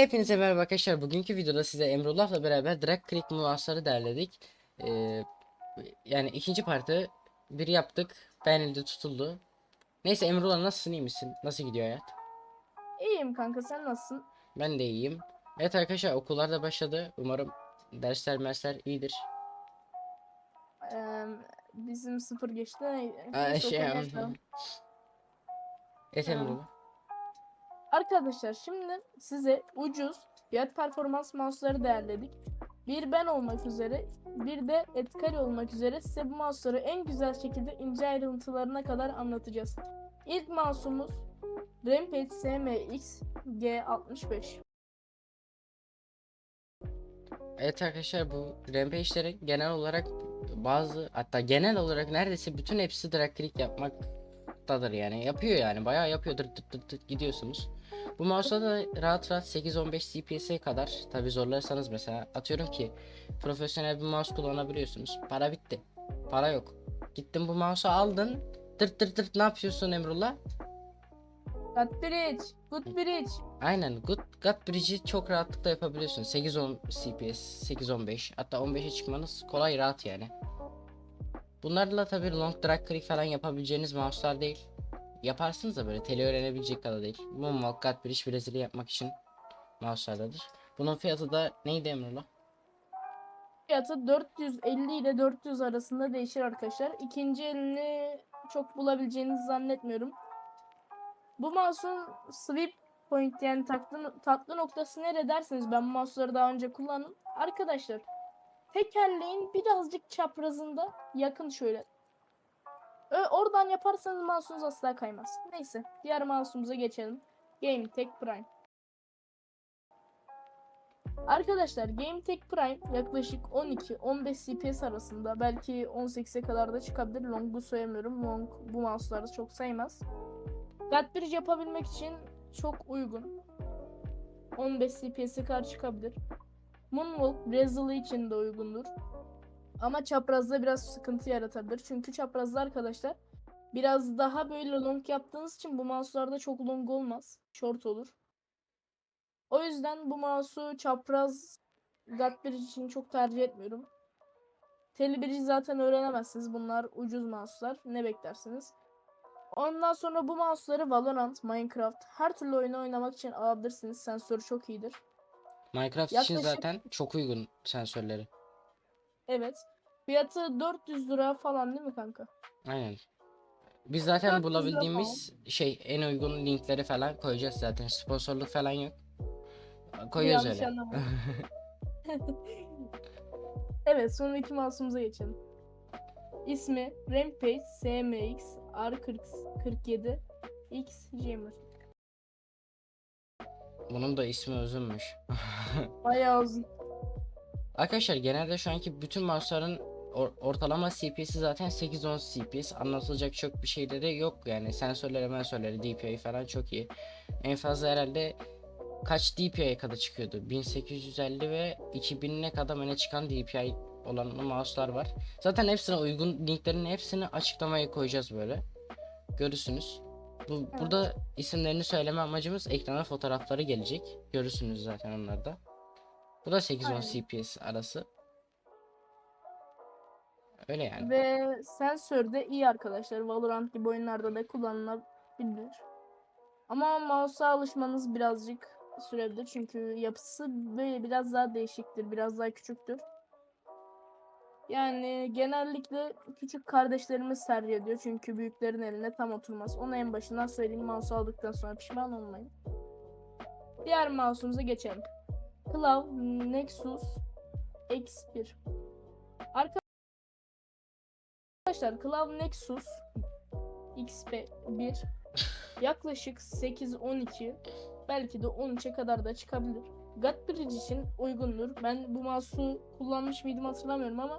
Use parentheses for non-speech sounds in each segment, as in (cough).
Hepinize merhaba arkadaşlar. Bugünkü videoda size Emrullah'la beraber drag click mouse'ları derledik. Ee, yani ikinci partı bir yaptık. Beğenildi, tutuldu. Neyse Emrullah nasılsın, iyi misin? Nasıl gidiyor hayat? İyiyim kanka sen nasılsın? Ben de iyiyim. Evet arkadaşlar okullar da başladı. Umarım dersler mersler iyidir. Ee, bizim sıfır geçti. Aa, şey. Evet. Emrullah. Arkadaşlar şimdi size ucuz fiyat performans mouse'ları değerledik. Bir ben olmak üzere bir de Etkali olmak üzere size bu mouse'ları en güzel şekilde ince ayrıntılarına kadar anlatacağız. İlk mouse'umuz Rampage SMX G65. Evet arkadaşlar bu rampage'lerin genel olarak bazı hatta genel olarak neredeyse bütün hepsi drag click yapmaktadır yani yapıyor yani bayağı yapıyor dırt dırt dırt gidiyorsunuz. Bu mouse'da da rahat rahat 8-15 CPS'e kadar tabi zorlarsanız mesela atıyorum ki profesyonel bir mouse kullanabiliyorsunuz. Para bitti. Para yok. Gittin bu mouse'u aldın. Dırt dırt dırt ne yapıyorsun Emrullah? Good Bridge, Good Bridge. Aynen Good God Bridge'i çok rahatlıkla yapabiliyorsun. 8-10 CPS, 8-15 hatta 15'e çıkmanız kolay rahat yani. Bunlarla tabi long drag click falan yapabileceğiniz mouse'lar değil. Yaparsınız da böyle tele öğrenebilecek kadar değil. Moonwalk God Bridge Brezilya yapmak için mouse'lardadır. Bunun fiyatı da neydi Emrullah? Fiyatı 450 ile 400 arasında değişir arkadaşlar. İkinci elini çok bulabileceğinizi zannetmiyorum. Bu mouse'un sweep point yani tatlı, tatlı noktası nere derseniz ben bu mouse'ları daha önce kullandım. Arkadaşlar tekerleğin birazcık çaprazında yakın şöyle. Oradan yaparsanız mouse'unuz asla kaymaz. Neyse diğer mouse'umuza geçelim. Game Tech Prime. Arkadaşlar GameTech Prime yaklaşık 12-15 CPS arasında belki 18'e kadar da çıkabilir. Long'u sayamıyorum. Long bu mouse'ları çok saymaz. God Bridge yapabilmek için çok uygun. 15 CPS'e kadar çıkabilir. Moonwalk Brazil için de uygundur. Ama çaprazda biraz sıkıntı yaratabilir. Çünkü çaprazda arkadaşlar biraz daha böyle long yaptığınız için bu mouse'larda çok long olmaz. Short olur. O yüzden bu mouse'u çapraz God Bridge için çok tercih etmiyorum. Telebridge zaten öğrenemezsiniz. Bunlar ucuz mouse'lar. Ne beklersiniz? Ondan sonra bu mouse'ları Valorant, Minecraft her türlü oyunu oynamak için alabilirsiniz. Sensörü çok iyidir. Minecraft için Yaklaşık- zaten çok uygun sensörleri. Evet. Fiyatı 400 lira falan değil mi kanka? Aynen. Biz zaten 400 lira bulabildiğimiz şey en uygun linkleri falan koyacağız zaten. Sponsorluk falan yok. Koyuyoruz Yanlış öyle. anlama. (laughs) evet sonraki mouse'umuza geçelim. İsmi Rampage SMX R47 X Gamer. Bunun da ismi uzunmuş. (laughs) Bayağı uzun. Arkadaşlar genelde şu anki bütün mouse'ların or- ortalama CPS'i zaten 8-10 CPS. Anlatılacak çok bir şeyleri yok yani. Sensörleri, mensörleri, DPI falan çok iyi. En fazla herhalde kaç DPI'ye kadar çıkıyordu? 1850 ve 2000'e kadar öne çıkan DPI olan mouse'lar var. Zaten hepsine uygun linklerin hepsini açıklamaya koyacağız böyle. Görürsünüz. Bu, burada isimlerini söyleme amacımız ekrana fotoğrafları gelecek. Görürsünüz zaten onlarda. Bu da 8-10 Aynen. CPS arası. Öyle yani. Ve sensör de iyi arkadaşlar. Valorant gibi oyunlarda da kullanılabilir. Ama mouse'a alışmanız birazcık sürebilir. Çünkü yapısı böyle biraz daha değişiktir. Biraz daha küçüktür. Yani genellikle küçük kardeşlerimiz tercih ediyor. Çünkü büyüklerin eline tam oturmaz. Onu en başından söyleyeyim. Mouse aldıktan sonra pişman olmayın. Diğer mouse'umuza geçelim. Claw Nexus X1 Arkadaşlar Claw Nexus XP1 yaklaşık 8-12 belki de 13'e kadar da çıkabilir. God Bridge için uygundur. Ben bu mouse'u kullanmış mıydım hatırlamıyorum ama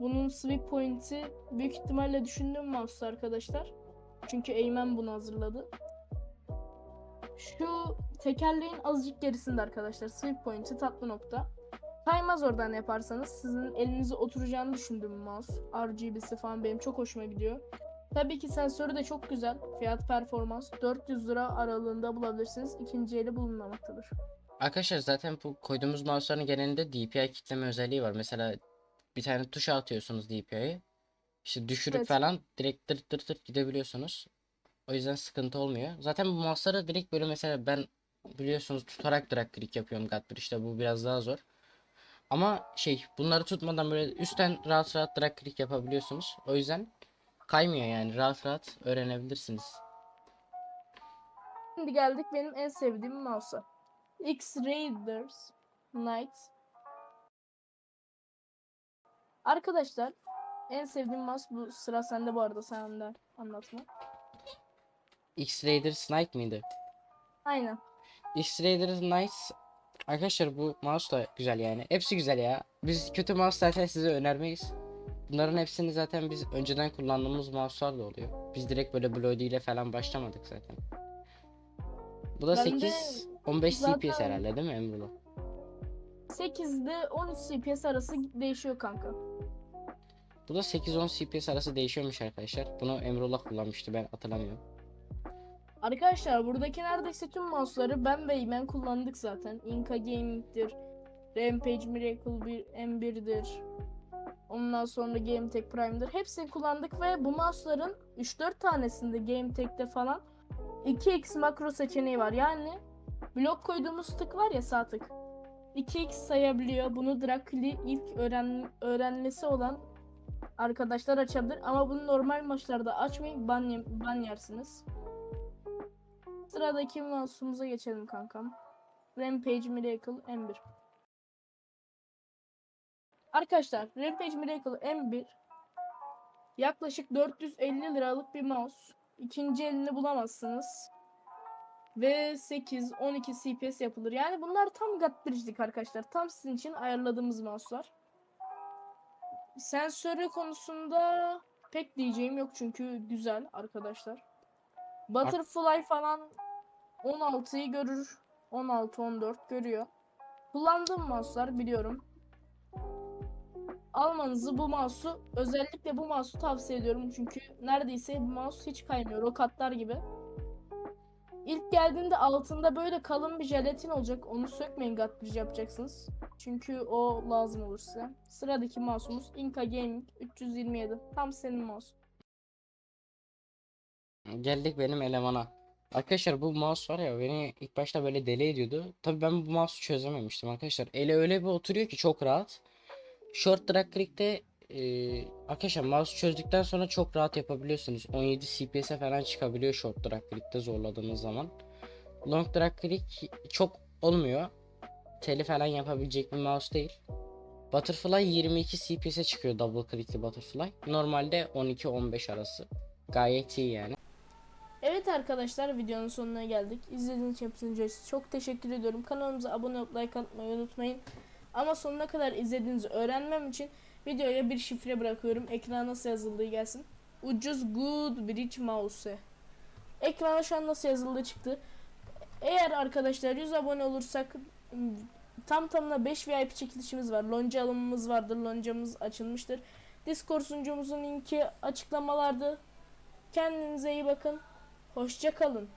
bunun sweep point'i büyük ihtimalle düşündüğüm mouse arkadaşlar. Çünkü Eymen bunu hazırladı. Şu tekerleğin azıcık gerisinde arkadaşlar. Sweep point'i tatlı nokta. Kaymaz oradan yaparsanız sizin elinize oturacağını düşündüğüm mouse. RGB'si falan benim çok hoşuma gidiyor. Tabii ki sensörü de çok güzel. Fiyat performans 400 lira aralığında bulabilirsiniz. İkinci eli bulunmamaktadır. Arkadaşlar zaten bu koyduğumuz mouse'ların genelinde DPI kitleme özelliği var. Mesela bir tane tuşa atıyorsunuz DPI'yi. İşte düşürüp Evet. falan direkt tırt tırt tırt gidebiliyorsunuz. O yüzden sıkıntı olmuyor. Zaten bu mouse'ları direkt böyle mesela ben biliyorsunuz tutarak drag click yapıyorum Godbridge işte bu biraz daha zor. Ama şey bunları tutmadan böyle üstten rahat rahat drag click yapabiliyorsunuz. O yüzden kaymıyor yani rahat rahat öğrenebilirsiniz. Şimdi geldik benim en sevdiğim mouse'a. X-Raiders Knight. Arkadaşlar en sevdiğim mouse bu sıra sende bu arada sen anlatma. X-Raider Snipe mıydı? Aynen. X-Raider Knights Arkadaşlar bu mouse da güzel yani. Hepsi güzel ya. Biz kötü mouse zaten size önermeyiz. Bunların hepsini zaten biz önceden kullandığımız mouse'lar da oluyor. Biz direkt böyle Bloody ile falan başlamadık zaten. Bu da Ben de 8 15 zaten- CPS herhalde değil mi Emrullah? 8'de 13 CPS arası değişiyor kanka. Bu da 8-10 CPS arası değişiyormuş arkadaşlar. Bunu Emrullah kullanmıştı ben hatırlamıyorum. Arkadaşlar buradaki neredeyse tüm mouse'ları ben ve Eymen kullandık zaten. Inka Gaming'dir. Rampage Miracle 1 M1'dir. Ondan sonra GameTech Prime'dir. Hepsini kullandık ve bu mouse'ların 3-4 tanesinde GameTech'te falan 2x makro seçeneği var. Yani blok koyduğumuz tık var ya sağ tık. 2x sayabiliyor. Bunu Drakli ilk öğren öğrenmesi olan arkadaşlar açabilir. Ama bunu normal maçlarda açmayın. Ban, ban yersiniz. Sıradaki mouse'umuza geçelim kankam. Rampage Miracle M1. Arkadaşlar Rampage Miracle M1 yaklaşık 450 liralık bir mouse. İkinci elini bulamazsınız. Ve 8 12 CPS yapılır. Yani bunlar tam Godbridge'lik arkadaşlar. Tam sizin için ayarladığımız mouse'lar. Sensörü konusunda pek diyeceğim yok çünkü güzel arkadaşlar. Butterfly falan 16'yı görür. 16-14 görüyor. Kullandığım mouse'lar biliyorum. Almanızı bu mouse'u özellikle bu mouse'u tavsiye ediyorum çünkü neredeyse bu mouse hiç kaymıyor. Rokatlar gibi. İlk geldiğinde altında böyle kalın bir jelatin olacak. Onu sökmeyin Godbridge yapacaksınız. Çünkü o lazım olur size. Sıradaki mouse'umuz Inka Gaming 327. Tam senin mouse. Geldik benim elemana. Arkadaşlar bu mouse var ya beni ilk başta böyle deli ediyordu. Tabii ben bu mouse'u çözememiştim arkadaşlar. Ele öyle bir oturuyor ki çok rahat. Short drag click'te e, arkadaşlar mouse çözdükten sonra çok rahat yapabiliyorsunuz. 17 CPS'e falan çıkabiliyor short drag click'te zorladığınız zaman. Long drag click çok olmuyor. Teli falan yapabilecek bir mouse değil. Butterfly 22 CPS'e çıkıyor double click'li butterfly. Normalde 12-15 arası. Gayet iyi yani. Evet arkadaşlar videonun sonuna geldik. İzlediğiniz için hepinize çok teşekkür ediyorum. Kanalımıza abone olup like atmayı unutmayın. Ama sonuna kadar izlediğinizi öğrenmem için videoya bir şifre bırakıyorum. Ekrana nasıl yazıldığı gelsin. Ucuz Good Bridge Mouse. Ekrana şu an nasıl yazıldığı çıktı. Eğer arkadaşlar 100 abone olursak tam tamına 5 VIP çekilişimiz var. Lonca alımımız vardır. Loncamız açılmıştır. Discord sunucumuzun linki açıklamalarda. Kendinize iyi bakın. Hoşça kalın.